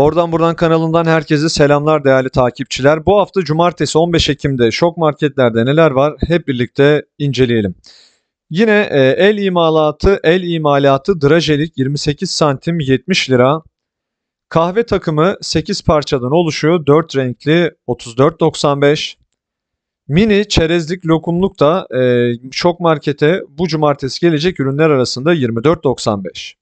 Oradan buradan kanalından herkese selamlar değerli takipçiler. Bu hafta cumartesi 15 Ekim'de şok marketlerde neler var hep birlikte inceleyelim. Yine e, el imalatı, el imalatı drajelik 28 santim 70 lira. Kahve takımı 8 parçadan oluşuyor. 4 renkli 34.95. Mini çerezlik lokumluk da e, şok markete bu cumartesi gelecek ürünler arasında 24.95.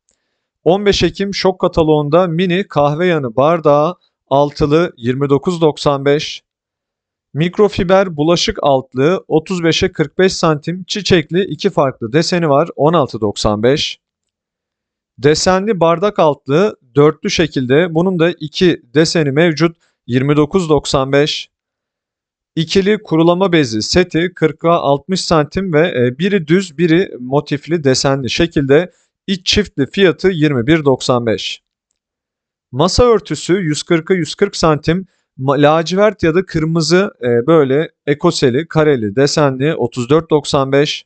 15 Ekim şok kataloğunda mini kahve yanı bardağı altılı 29.95. Mikrofiber bulaşık altlığı 35'e 45 santim çiçekli iki farklı deseni var 16.95. Desenli bardak altlığı dörtlü şekilde bunun da iki deseni mevcut 29.95. İkili kurulama bezi seti 40'a 60 santim ve e, biri düz biri motifli desenli şekilde iç çiftli fiyatı 21.95. Masa örtüsü 140'a 140 santim lacivert ya da kırmızı e, böyle ekoseli kareli desenli 34.95.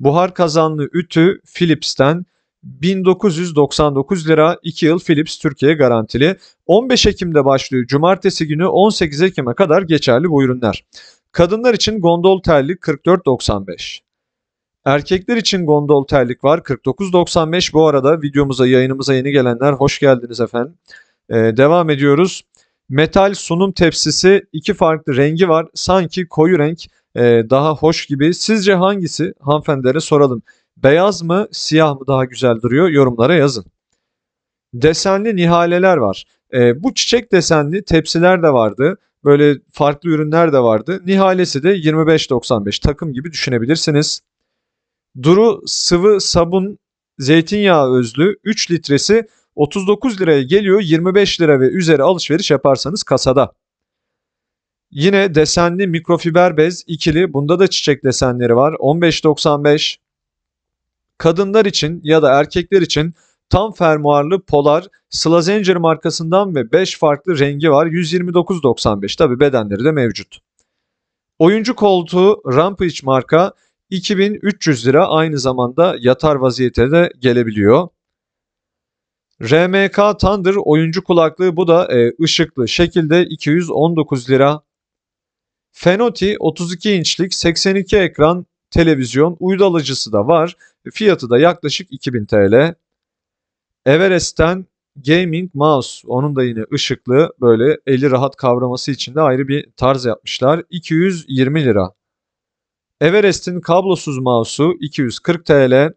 Buhar kazanlı ütü Philips'ten 1999 lira 2 yıl Philips Türkiye garantili. 15 Ekim'de başlıyor. Cumartesi günü 18 Ekim'e kadar geçerli bu ürünler. Kadınlar için gondol terlik 44.95. Erkekler için gondol terlik var 49.95. Bu arada videomuza yayınımıza yeni gelenler hoş geldiniz efendim. Ee, devam ediyoruz. Metal sunum tepsisi iki farklı rengi var. Sanki koyu renk e, daha hoş gibi. Sizce hangisi? Hanımefendilere soralım. Beyaz mı, siyah mı daha güzel duruyor? Yorumlara yazın. Desenli nihaleler var. Ee, bu çiçek desenli tepsiler de vardı. Böyle farklı ürünler de vardı. Nihalesi de 25.95 takım gibi düşünebilirsiniz. Duru sıvı sabun zeytinyağı özlü 3 litresi 39 liraya geliyor. 25 lira ve üzeri alışveriş yaparsanız kasada. Yine desenli mikrofiber bez ikili. Bunda da çiçek desenleri var. 15.95. Kadınlar için ya da erkekler için tam fermuarlı polar Sıla Zincir markasından ve 5 farklı rengi var. 129.95. Tabi bedenleri de mevcut. Oyuncu koltuğu Rampage marka 2300 lira aynı zamanda yatar vaziyete de gelebiliyor. RMK Thunder oyuncu kulaklığı bu da e, ışıklı şekilde 219 lira. Fenoti 32 inçlik 82 ekran televizyon uydu alıcısı da var. Fiyatı da yaklaşık 2000 TL. Everest'ten gaming mouse onun da yine ışıklı böyle eli rahat kavraması için de ayrı bir tarz yapmışlar. 220 lira. Everest'in kablosuz mouse'u 240 TL.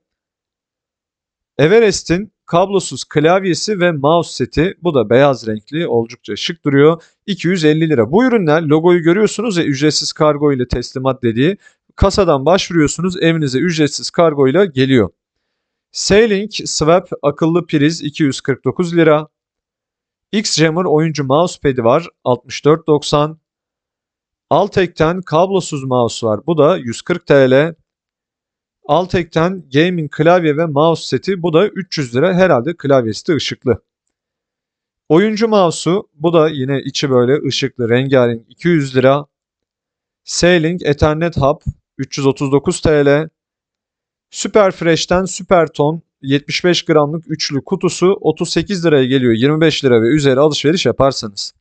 Everest'in kablosuz klavyesi ve mouse seti bu da beyaz renkli oldukça şık duruyor. 250 lira. Bu ürünler logoyu görüyorsunuz ya ücretsiz kargo ile teslimat dediği. Kasadan başvuruyorsunuz evinize ücretsiz kargo ile geliyor. Sailing Swap akıllı priz 249 lira. X-Jammer oyuncu mousepad'i var 64.90. Altek'ten kablosuz mouse var. Bu da 140 TL. Altek'ten gaming klavye ve mouse seti bu da 300 lira. Herhalde klavyesi de ışıklı. Oyuncu mouse'u bu da yine içi böyle ışıklı rengarenk 200 lira. Sailing Ethernet Hub 339 TL. Super Fresh'ten Super Ton 75 gramlık üçlü kutusu 38 liraya geliyor. 25 lira ve üzeri alışveriş yaparsanız.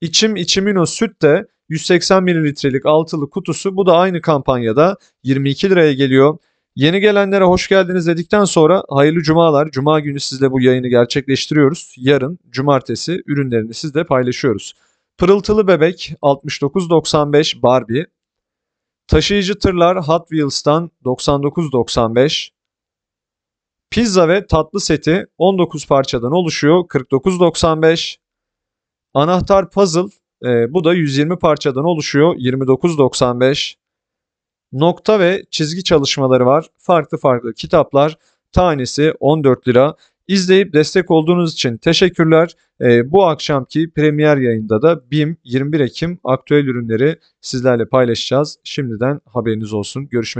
İçim İçimino süt de 180 mililitrelik altılı kutusu bu da aynı kampanyada 22 liraya geliyor. Yeni gelenlere hoş geldiniz dedikten sonra hayırlı cumalar. Cuma günü sizle bu yayını gerçekleştiriyoruz. Yarın cumartesi ürünlerini sizle paylaşıyoruz. Pırıltılı bebek 69.95 Barbie. Taşıyıcı tırlar Hot Wheels'tan 99.95. Pizza ve tatlı seti 19 parçadan oluşuyor 49.95. Anahtar puzzle e, bu da 120 parçadan oluşuyor 29.95. Nokta ve çizgi çalışmaları var. Farklı farklı kitaplar tanesi 14 lira. İzleyip destek olduğunuz için teşekkürler. E, bu akşamki premier yayında da BİM 21 Ekim aktüel ürünleri sizlerle paylaşacağız. Şimdiden haberiniz olsun. Görüşmek